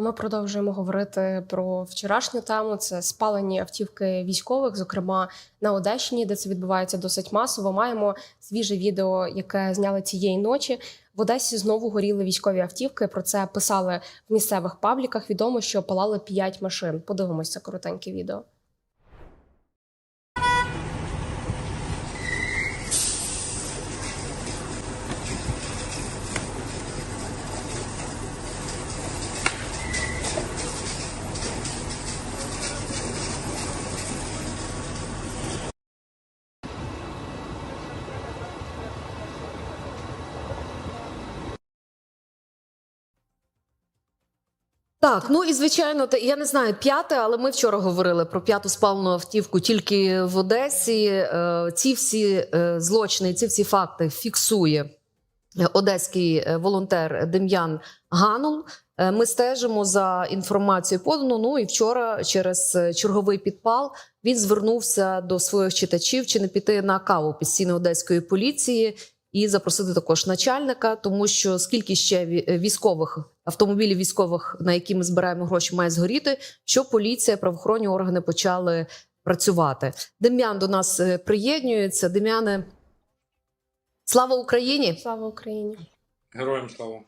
Ми продовжуємо говорити про вчорашню тему. Це спалені автівки військових, зокрема на Одещині, де це відбувається досить масово. Маємо свіже відео, яке зняли цієї ночі. В Одесі знову горіли військові автівки. Про це писали в місцевих пабліках. Відомо, що палали п'ять машин. Подивимося коротеньке відео. Так, ну і звичайно, я не знаю п'яте, але ми вчора говорили про п'яту спалену автівку тільки в Одесі. Е, Ці всі е, злочини, ці всі факти фіксує е, одеський волонтер Дем'ян Ганул. Ми стежимо за інформацією подану. Ну і вчора, через черговий підпал, він звернувся до своїх читачів чи не піти на каву під стіни одеської поліції і запросити також начальника, тому що скільки ще військових автомобілів військових, на які ми збираємо гроші, має згоріти, що поліція, правоохоронні органи почали працювати. Дем'ян до нас е, приєднується. Дем'яне, слава Україні! Слава Україні! Героям слава.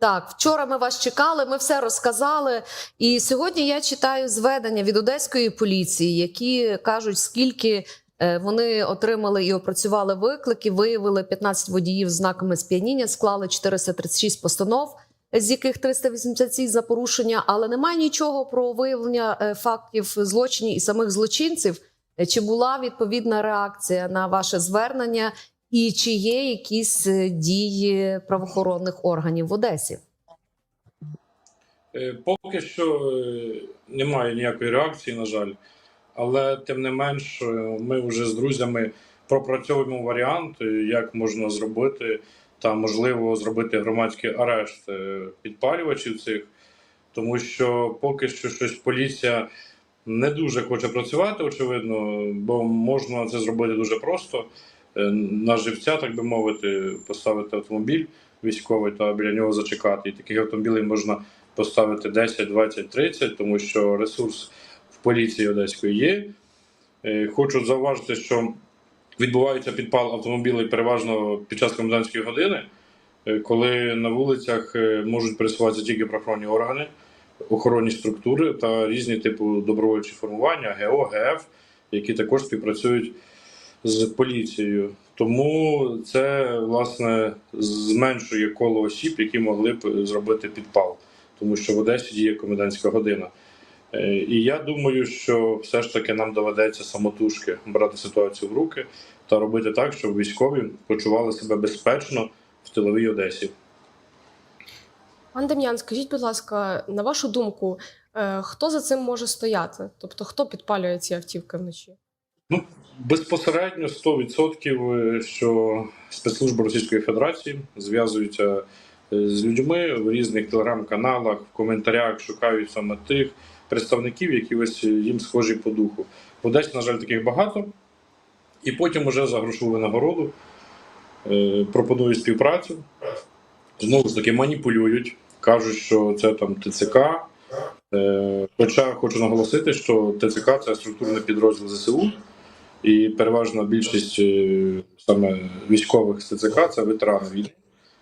Так, вчора ми вас чекали, ми все розказали. І сьогодні я читаю зведення від одеської поліції, які кажуть, скільки е, вони отримали і опрацювали виклики, виявили 15 водіїв з знаками сп'яніння, склали 436 постанов, з яких 387 за порушення, але немає нічого про виявлення е, фактів злочинів і самих злочинців. Е, Чи була відповідна реакція на ваше звернення? І чи є якісь е, дії правоохоронних органів в Одесі? Поки що немає ніякої реакції, на жаль. Але тим не менш, ми вже з друзями пропрацьовуємо варіант, як можна зробити та можливо зробити громадський арешт е, підпалювачів цих, тому що поки що щось поліція не дуже хоче працювати, очевидно, бо можна це зробити дуже просто. Е, На живця, так би мовити, поставити автомобіль військовий та біля нього зачекати. І таких автомобілів можна поставити 10, 20, 30, тому що ресурс в поліції одеської є. Е, Хочу зауважити, що відбувається підпал автомобілів переважно під час комендантської години, е, коли на вулицях е, можуть пересуватися тільки правоохоронні органи, охоронні структури та різні типу добровольчі формування, ГО, ГФ, які також співпрацюють з поліцією. Тому це власне зменшує коло осіб, які могли б зробити підпал, тому що в Одесі діє комендантська година. Е, І я думаю, що все ж таки нам доведеться самотужки брати ситуацію в руки та робити так, щоб військові почували себе безпечно в тиловій Одесі. Пан Дем'ян, скажіть, будь ласка, на вашу думку, е, хто за цим може стояти? Тобто, хто підпалює ці автівки вночі? Ну, безпосередньо 100% що спецслужби Російської Федерації зв'язуються е, з людьми в різних телеграм-каналах, в коментарях шукають саме тих представників, які ось їм схожі по духу. В Одесі, на жаль, таких багато. І потім уже за грошову винагороду е, пропонують співпрацю. Знову ж таки, маніпулюють, кажуть, що це там ТЦК. Е, Хоча хочу наголосити, що ТЦК це структурний підрозділ ЗСУ, і переважна більшість е, саме військових з ТЦК це ветерани війни.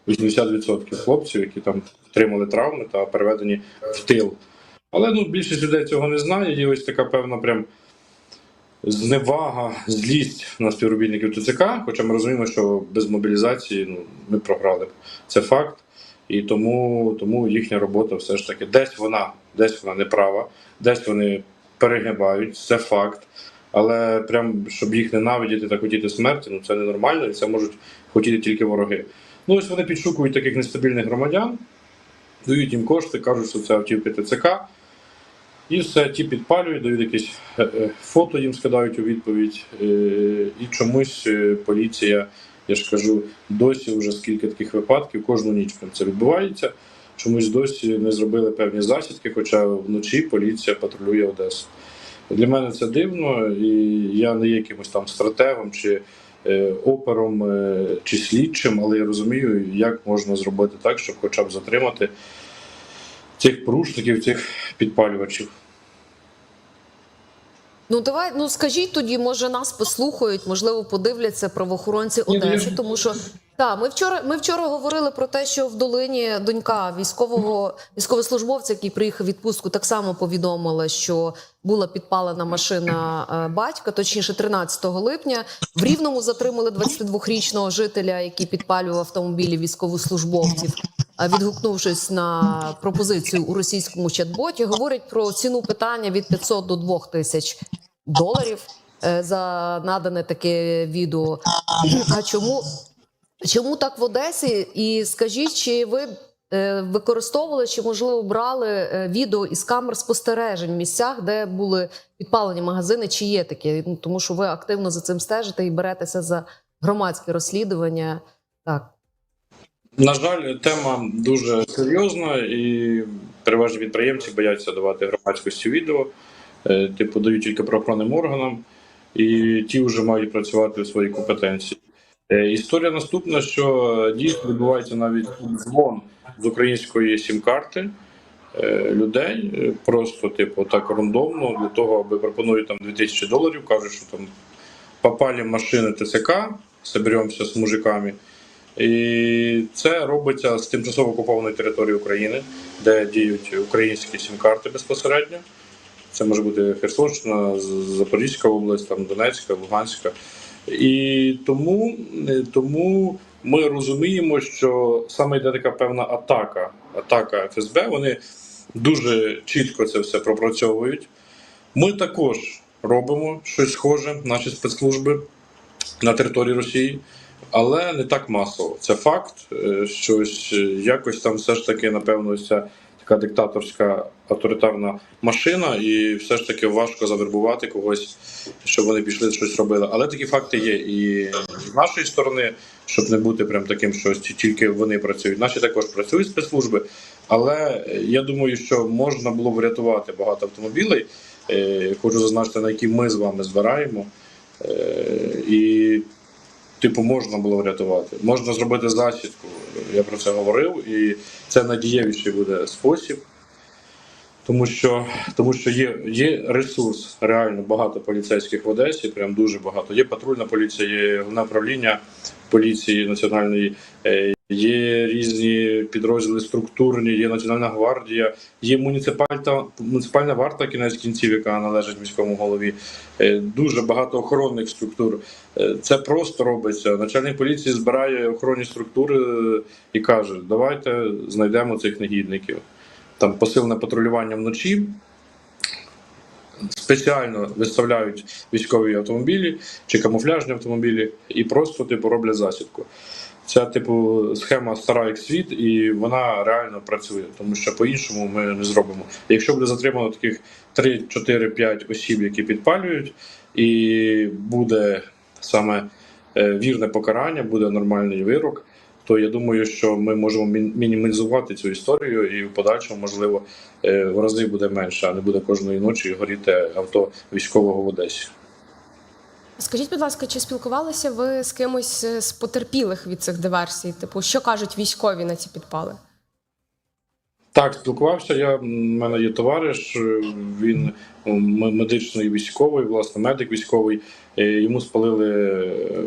80% хлопців, які там отримали травми та переведені в тил. Але ну, більшість людей цього не знає. Є ось така певна прям зневага, злість на співробітників ТЦК. Хоча ми розуміємо, що без мобілізації ну, ми програли. Це факт. І тому, тому їхня робота все ж таки десь вона, десь вона неправа, десь вони перегибають, це факт. Але прям щоб їх ненавидіти та хотіти смерті, ну це ненормально, і це можуть хотіти тільки вороги. Ну ось вони підшукують таких нестабільних громадян, дають їм кошти, кажуть, що це автівки ТЦК. І все, ті підпалюють, дають якесь е, е, фото їм скидають у відповідь. е, І чомусь поліція, я ж кажу, досі вже скільки таких випадків, кожну ніч це відбувається. Чомусь досі не зробили певні засідки, хоча вночі поліція патрулює Одесу. Для мене це дивно, і я не є якимось там стратегом чи опером чи слідчим, але я розумію, як можна зробити так, щоб хоча б затримати цих порушників, цих підпалювачів. Ну давай, ну скажіть тоді, може нас послухають, можливо, подивляться правоохоронці Одеси, тому що так, ми вчора ми вчора говорили про те, що в долині донька військового військовослужбовця, який приїхав в відпустку, так само повідомила, що була підпалена машина е, батька, точніше, 13 липня. В Рівному затримали 22-річного жителя, який підпалював автомобілі військовослужбовців. А Відгукнувшись на пропозицію у російському чат-боті, говорять про ціну питання від 500 до 2000 доларів е, за надане таке відео. А чому, чому так в Одесі? І скажіть, чи ви е, використовували чи можливо брали е, відео із камер спостережень в місцях, де були підпалені магазини? Чи є таке? Ну тому що ви активно за цим стежите і беретеся за громадське розслідування. Так. На жаль, тема дуже серйозна, і переважно підприємці бояться давати громадськості відео, е, типу дають тільки правоохоронним органам, і ті вже мають працювати у своїй компетенції. Е, Історія наступна, що е, дійсно відбувається навіть дзвон з української сім-карти людей, просто типу так рандомно, для того, аби пропонують там 2000 доларів, кажуть, що там попали машини ТЦК, соберемося з мужиками. І це робиться з тимчасово окупованої території України, де діють українські сім-карти безпосередньо. Це може бути Херсонщина, Запорізька область, там Донецька, Луганська. І тому, е, тому ми розуміємо, що саме йде така певна атака, атака ФСБ. Вони дуже чітко це все пропрацьовують. Ми також робимо щось схоже, наші спецслужби на території Росії, але не так масово. Це факт. е, Щось е, якось там все ж таки, напевно, ця така диктаторська авторитарна машина, і все ж таки важко завербувати когось, щоб вони пішли щось робили. Але такі факти є. І з нашої сторони, щоб не бути прям таким, що тільки вони працюють. Наші також працюють спецслужби. Але я думаю, що можна було врятувати багато автомобілей. Е, Хочу зазначити, на які ми з вами збираємо. І, типу, можна було врятувати. Можна зробити засідку. Я про це говорив, і це надієвіший буде спосіб. Тому що, тому що є, є ресурс, реально багато поліцейських в Одесі, прям дуже багато. Є патрульна поліція, є головне управління поліції національної, е, є різні підрозділи структурні, є Національна гвардія, є муніципальна, муніципальна варта кінець кінців, яка належить міському голові. Е, Дуже багато охоронних структур. Е, Це просто робиться. Начальник поліції збирає охоронні структури і каже: давайте знайдемо цих негідників. Там посилене патрулювання вночі. Спеціально виставляють військові автомобілі чи камуфляжні автомобілі і просто типу роблять засідку. Ця типу схема стара як світ, і вона реально працює, тому що по-іншому ми не зробимо. Якщо буде затримано таких 3, 4, 5 осіб, які підпалюють, і буде саме е, вірне покарання, буде нормальний вирок, то я думаю, що ми можемо мінімізувати цю історію, і в подальшому, можливо, е, в рази буде менше, а не буде кожної ночі горіти авто військового в Одесі. Скажіть, будь ласка, чи спілкувалися ви з кимось з потерпілих від цих диверсій? Типу, що кажуть військові на ці підпали? Так, спілкувався. Я в мене є товариш. е, Він медичний військовий, власне, медик військовий. Е, Йому спалили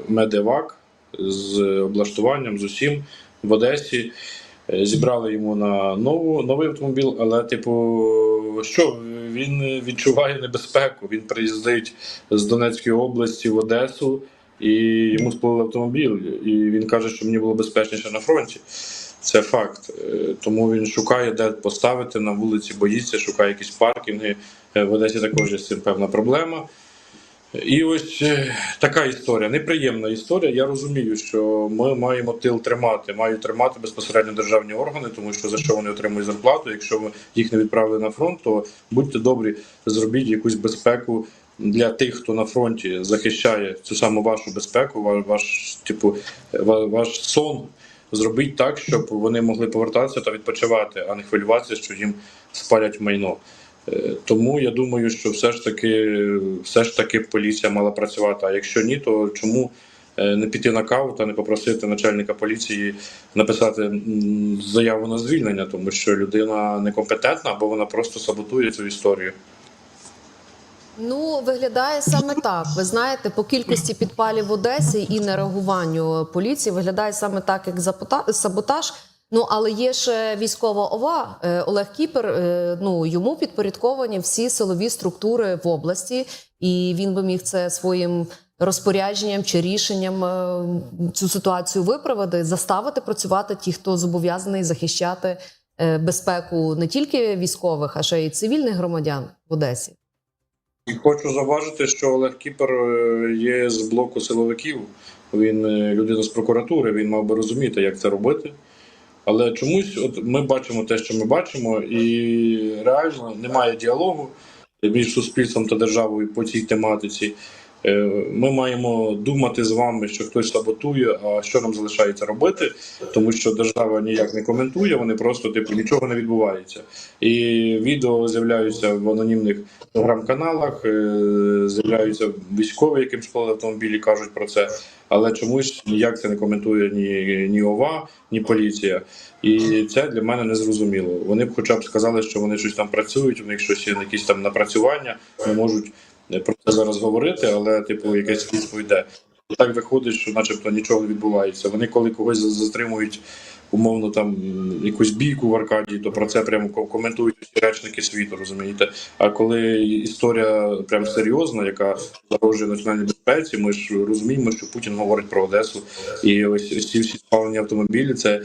медевак з облаштуванням з усім в Одесі. Е, Зібрали йому на нову новий автомобіль, але, типу, що він відчуває небезпеку. Він приїздить з Донецької області в Одесу, і йому спалили автомобіль. І він каже, що мені було безпечніше на фронті. Це факт. Е, Тому він шукає, де поставити на вулиці, боїться, шукає якісь паркінги. Е, В Одесі також є з цим певна проблема. І ось е, така історія, неприємна історія. Я розумію, що ми маємо тил тримати, мають тримати безпосередньо державні органи, тому що за що вони отримують зарплату. Якщо ви їх не відправили на фронт, то будьте добрі, зробіть якусь безпеку для тих, хто на фронті захищає цю саму вашу безпеку, ваш, ваш типу, ваш сон. Зробіть так, щоб вони могли повертатися та відпочивати, а не хвилюватися, що їм спалять майно. Е, Тому я думаю, що все ж таки, все ж таки поліція мала працювати. А якщо ні, то чому е, не піти на каву та не попросити начальника поліції написати заяву на звільнення, тому що людина некомпетентна або вона просто саботує цю історію. Ну, виглядає саме так. Ви знаєте, по кількості підпалів в Одесі і нереагуванню поліції виглядає саме так, як саботаж. Ну, але є ще військова ова Е, Олег Кіпер. е, Ну йому підпорядковані всі силові структури в області, і він би міг це своїм розпорядженням чи рішенням е, цю ситуацію виправити, заставити працювати ті, хто зобов'язаний захищати безпеку не тільки військових, а ще й цивільних громадян в Одесі. І хочу зауважити, що Олег Кіпер є з блоку силовиків. Він людина з прокуратури, він мав би розуміти, як це робити. Але чомусь, от ми бачимо те, що ми бачимо, і реально немає діалогу між суспільством та державою по цій тематиці. Е, Ми маємо думати з вами, що хтось саботує, а що нам залишається робити, тому що держава ніяк не коментує, вони просто типу нічого не відбувається. І відео з'являються в анонімних телеграм-каналах, е, з'являються військові, яким школи автомобілі кажуть про це, але чомусь ніяк це не коментує ні, ні ОВА, ні поліція. І це для мене не зрозуміло. Вони б хоча б сказали, що вони щось там працюють, у них щось є якісь там напрацювання, не можуть про це зараз говорити, але типу якесь слідство йде. Так виходить, що начебто нічого не відбувається. Вони коли когось за- затримують, умовно там якусь бійку в Аркадії, то про це прямо коментують усі речники світу, розумієте? А коли історія прям серйозна, яка загрожує національній безпеці, ми ж розуміємо, що Путін говорить про Одесу, і ось ці всі спалені автомобілі це.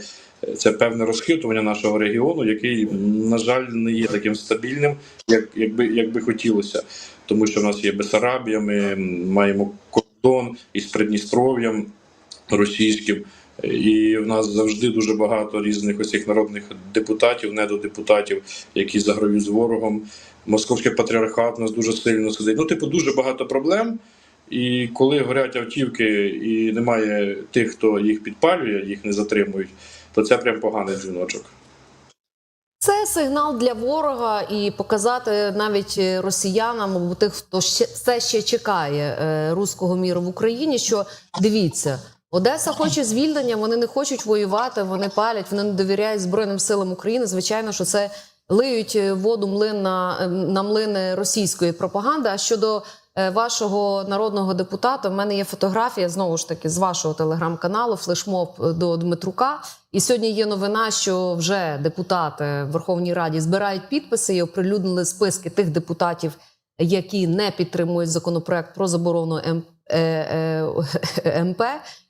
Це певне розхитування нашого регіону, який, на жаль, не є таким стабільним, як, як, би, хотілося. Тому що в нас є Бесарабія, ми маємо кордон із Придністров'ям російським. І в нас завжди дуже багато різних цих народних депутатів, недодепутатів, які заграють з ворогом. Московський патріархат у нас дуже сильно сидить. Ну, типу, дуже багато проблем. І коли горять автівки і немає тих, хто їх підпалює, їх не затримують, то це прям поганий дзвіночок. Це сигнал для ворога і показати навіть росіянам або тих, хто ще все ще чекає е, руського міру в Україні. Що дивіться, Одеса хоче звільнення, вони не хочуть воювати, вони палять, вони не довіряють Збройним силам України. Звичайно, що це лиють е, воду млин на, на млини російської пропаганди. А щодо вашого народного депутата, в мене є фотографія знову ж таки з вашого телеграм-каналу флешмоб е, до Дмитрука. І сьогодні є новина, що вже депутати в Верховній Раді збирають підписи і оприлюднили списки тих депутатів, які не підтримують законопроект про заборону М- е, е, МП.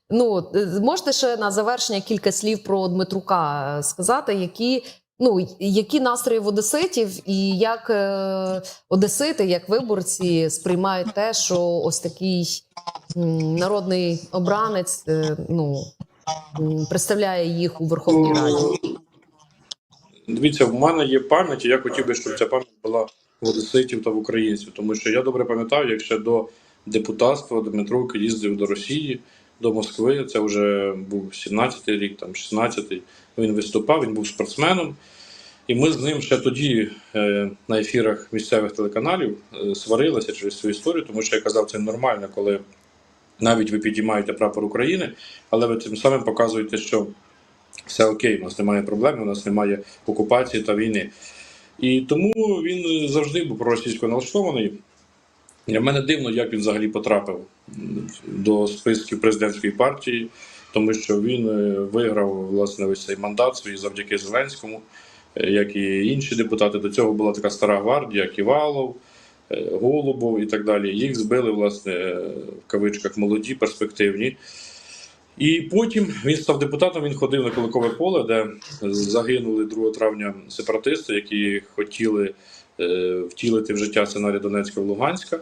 Ну е, можете ще на завершення кілька слів про Дмитрука е, сказати, які. Ну, які настрої в одеситів, і як е, одесити, як виборці сприймають те, що ось такий м, народний обранець е, ну, м, представляє їх у Верховній Раді. Дивіться, в мене є пам'ять, і я хотів би, щоб ця пам'ять була в одеситів та в українців. Тому що я добре пам'ятаю, як ще до депутатства Дмитрук їздив до Росії, до Москви. Це вже був 17-й рік, там 16-й. Він виступав, він був спортсменом. І ми з ним ще тоді е, на ефірах місцевих телеканалів е, сварилися через цю історію, тому що я казав, це нормально, коли навіть ви підіймаєте прапор України, але ви тим самим показуєте, що все окей, у нас немає проблем, у нас немає окупації та війни. І тому він завжди був проросійсько налаштований. Для мене дивно, як він взагалі потрапив до списків президентської партії, тому що він е, виграв власне ось цей мандат свій завдяки Зеленському, е, як і інші депутати. До цього була така стара гвардія, Ківалов, е, Голубов і так далі. Їх збили, власне, в кавичках молоді, перспективні. І потім він став депутатом. Він ходив на Куликове поле, де загинули 2 травня сепаратисти, які хотіли втілити в життя сценарій Донецька в Луганська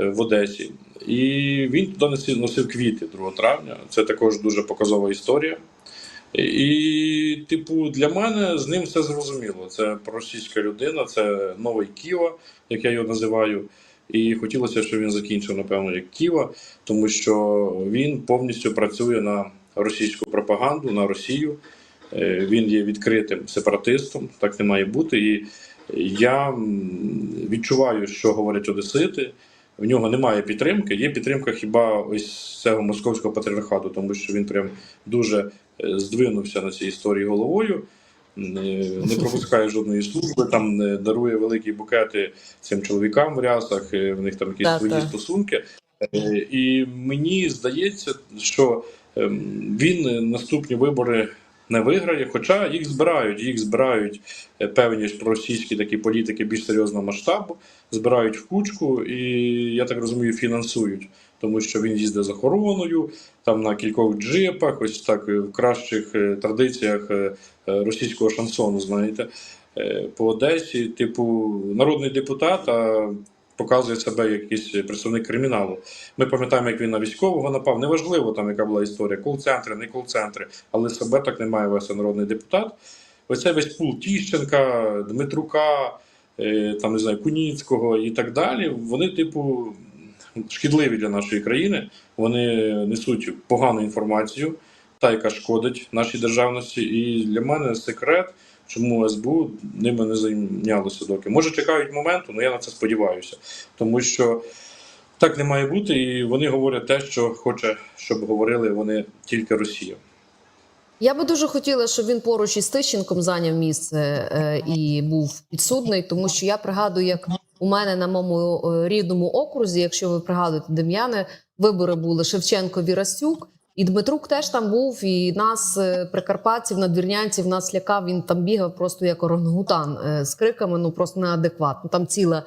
е, в Одесі. І він туди носив, квіти 2 травня. Це також дуже показова історія. І, типу, для мене з ним все зрозуміло. Це російська людина, це новий Ківа, як я його називаю. І хотілося, щоб він закінчив, напевно, як Ківа, тому що він повністю працює на російську пропаганду, на Росію. Е, Він є відкритим сепаратистом, так не має бути. І я відчуваю, що говорять одесити. в нього немає підтримки. Є підтримка хіба ось цього московського патріархату, тому що він прям дуже е, здвинувся на цій історії головою. Не не пропускає жодної служби, там не дарує великі букети цим чоловікам в рясах, е, в них там якісь Так, свої так. стосунки. Е, І мені здається, що ем, він наступні вибори не виграє, хоча їх збирають, їх збирають е, певні проросійські такі політики більш серйозного масштабу, збирають в кучку і, я так розумію, фінансують. Тому що він їздить з охороною, там на кількох джипах, ось так е, в кращих е, традиціях російського шансону, знаєте, по Одесі, типу, народний депутат, а показує себе якийсь представник криміналу. Ми пам'ятаємо, як він на військового напав. Неважливо, там яка була історія, кол-центри, не кол-центри, але себе так не має вести народний депутат. Оце весь пул Тіщенка, Дмитрука, е, там не знаю, Куніцького і так далі. Вони, типу, шкідливі для нашої країни. Вони несуть погану інформацію, та яка шкодить нашій державності. І для мене секрет, чому СБУ ними не зайнялося доки. Може, чекають моменту, але я на це сподіваюся. Тому що так не має бути, і вони говорять те, що хоче, щоб говорили вони тільки Росія. Я би дуже хотіла, щоб він поруч із Тищенком зайняв місце е, і був підсудний, тому що я пригадую, як у мене на моєму е, рідному окрузі, якщо ви пригадуєте Дем'яне, вибори були Шевченко Вірастюк. І Дмитрук теж там був, і нас, е, прикарпатців, надвірнянців, нас лякав. Він там бігав просто як орангутан е, з криками, ну просто неадекватно. Там ціла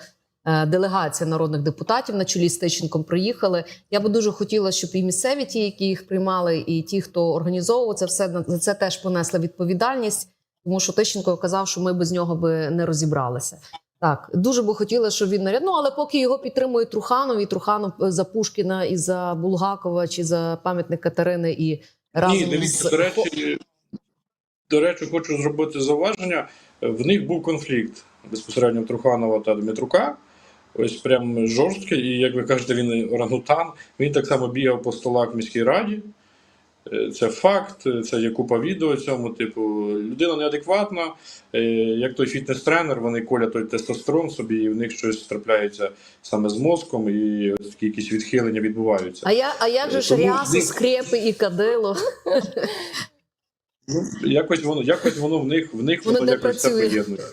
е, делегація народних депутатів на чолі з Тищенком приїхали. Я би дуже хотіла, щоб і місцеві ті, які їх приймали, і ті, хто організовував це все, за це теж понесли відповідальність, тому що Тищенко казав, що ми без нього би не розібралися. Так, дуже би хотіла, щоб він наряд. Ну, але поки його підтримує Труханов, і Труханов е, за Пушкіна, і за Булгакова, чи за пам'ятник Катерини, і разом Ні, дивіться, з до речі, до речі, хочу зробити зауваження. В них був конфлікт безпосередньо Труханова та Дмитрука. Ось прям жорсткий, і як ви кажете, він орангутан. Він так само бігав по столах в міській раді. Е, Це факт, це є купа відео цьому. Типу, людина неадекватна, е, як той фітнес-тренер, вони колять той тестостерон собі, і в них щось трапляється саме з мозком, і такі якісь відхилення відбуваються. а я, а як же ж ряси, скрепи і кадило? Ну, якось воно, якось воно в них в них Воно якось все поєднує.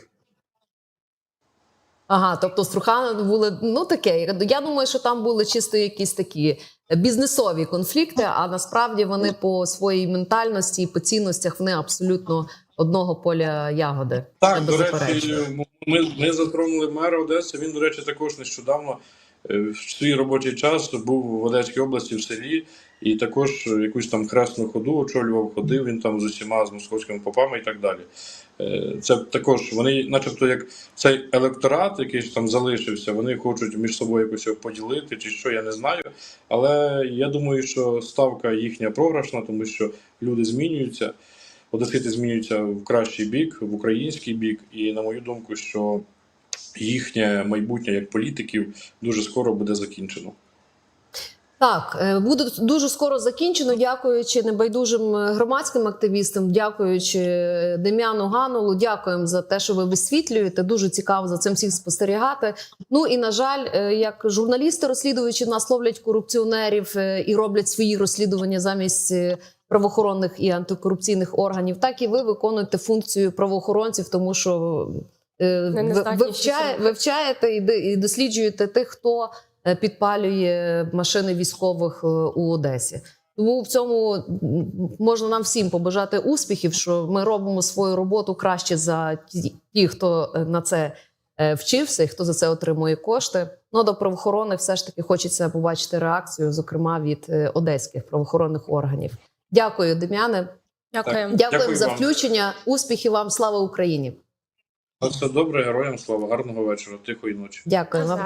Ага, тобто з Трухановим були ну таке. Я думаю, що там були чисто якісь такі бізнесові конфлікти, а насправді вони по своїй ментальності і по цінностях вони абсолютно одного поля ягоди. Так, до речі, ми, ми затронули мера Одеси. Він, до речі, також нещодавно в свій робочий час був в Одеській області в селі, і також якусь там хресну ходу очолював, ходив він там з усіма з московськими попами і так далі. Е, Це також вони, начебто, як цей електорат, який там залишився, вони хочуть між собою якось його поділити, чи що, я не знаю. Але я думаю, що ставка їхня програшна, тому що люди змінюються. Одесити змінюються в кращий бік, в український бік, і на мою думку, що їхнє майбутнє як політиків дуже скоро буде закінчено. Так, е, буде дуже скоро закінчено. Дякуючи небайдужим е, громадським активістам, дякуючи е, Дем'яну Ганулу, дякуємо за те, що ви висвітлюєте. Дуже цікаво за цим всім спостерігати. Ну і на жаль, як журналісти, розслідуючи нас ловлять корупціонерів і роблять свої розслідування замість правоохоронних і антикорупційних органів, так і ви виконуєте функцію правоохоронців, тому що е, вивчає, вивчаєте і і досліджуєте тих, хто е, підпалює машини військових е, у Одесі. Тому в цьому можна нам всім побажати успіхів, що ми робимо свою роботу краще за ті, хто на це вчився і хто за це отримує кошти. Ну до правоохоронних все ж таки хочеться побачити реакцію, зокрема від одеських правоохоронних органів. Дякую, Дем'яне. Дякуємо. Дякуємо Дякую за вам. включення. Успіхів вам, слава Україні! На все добре, героям слава, гарного вечора, тихої ночі. Дякую вам.